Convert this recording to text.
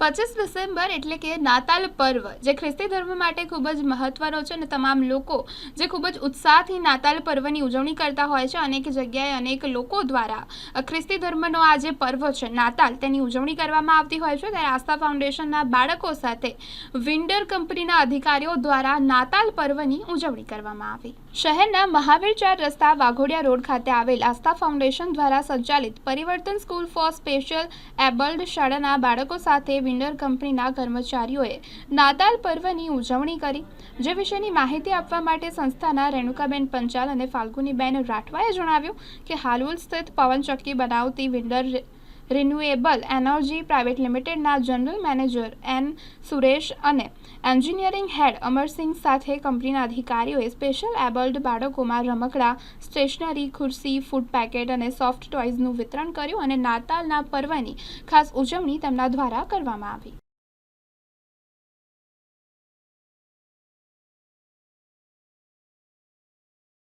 પચીસ ડિસેમ્બર એટલે કે નાતાલ પર્વ, જે ખ્રિસ્તી ધર્મ માટે ખૂબ જ મહત્વનો છે અને તમામ લોકો જે ખૂબ જ ઉત્સાહથી નાતાલ પર્વની ઉજવણી કરતા હોય છે, અનેક જગ્યાએ અનેક લોકો દ્વારા ખ્રિસ્તી ધર્મનો આ જે પર્વ છે, નાતાલ, તેની ઉજવણી કરવામાં આવતી હોય છે. ત્યારે આસ્થા ફાઉન્ડેશનના બાળકો સાથે વિન્ડર કંપનીના અધિકારીઓ દ્વારા નાતાલ પર્વની ઉજવણી કરવામાં આવી. શહેરના મહાવીર ચાર રસ્તા વાઘોડિયા રોડ ખાતે આવેલ આસ્થા ફાઉન્ડેશન દ્વારા સંચાલિત પરિવર્તન સ્કૂલ ફોર સ્પેશિયલ એબલ્ડ શાળાના બાળકો સાથે વિન્ડર કંપનીના કર્મચારીઓએ નાતાલ પર્વની ઉજવણી કરી. જે વિશેની માહિતી આપવા માટે સંસ્થાના રેણુકાબેન પંચાલ અને ફાલ્ગુનીબેન રાઠવાએ જણાવ્યું કે હાલોલ સ્થિત પવનચક્કી બનાવતી વિન્ડર રિન્યુએબલ એનર્જી પ્રાઇવેટ લિમિટેડના જનરલ મેનેજર એન સુરેશ અને એન્જિનિયરિંગ હેડ અમરસિંહ સાથે કંપનીના અધિકારીઓએ સ્પેશિયલ એબલ્ડ બાળકોમાં રમકડા, સ્ટેશનરી, ખુરશી, ફૂડ પેકેટ અને સોફ્ટ ટોયઝનું વિતરણ કર્યું અને નાતાલના પર્વની ખાસ ઉજવણી તેમના દ્વારા કરવામાં આવી.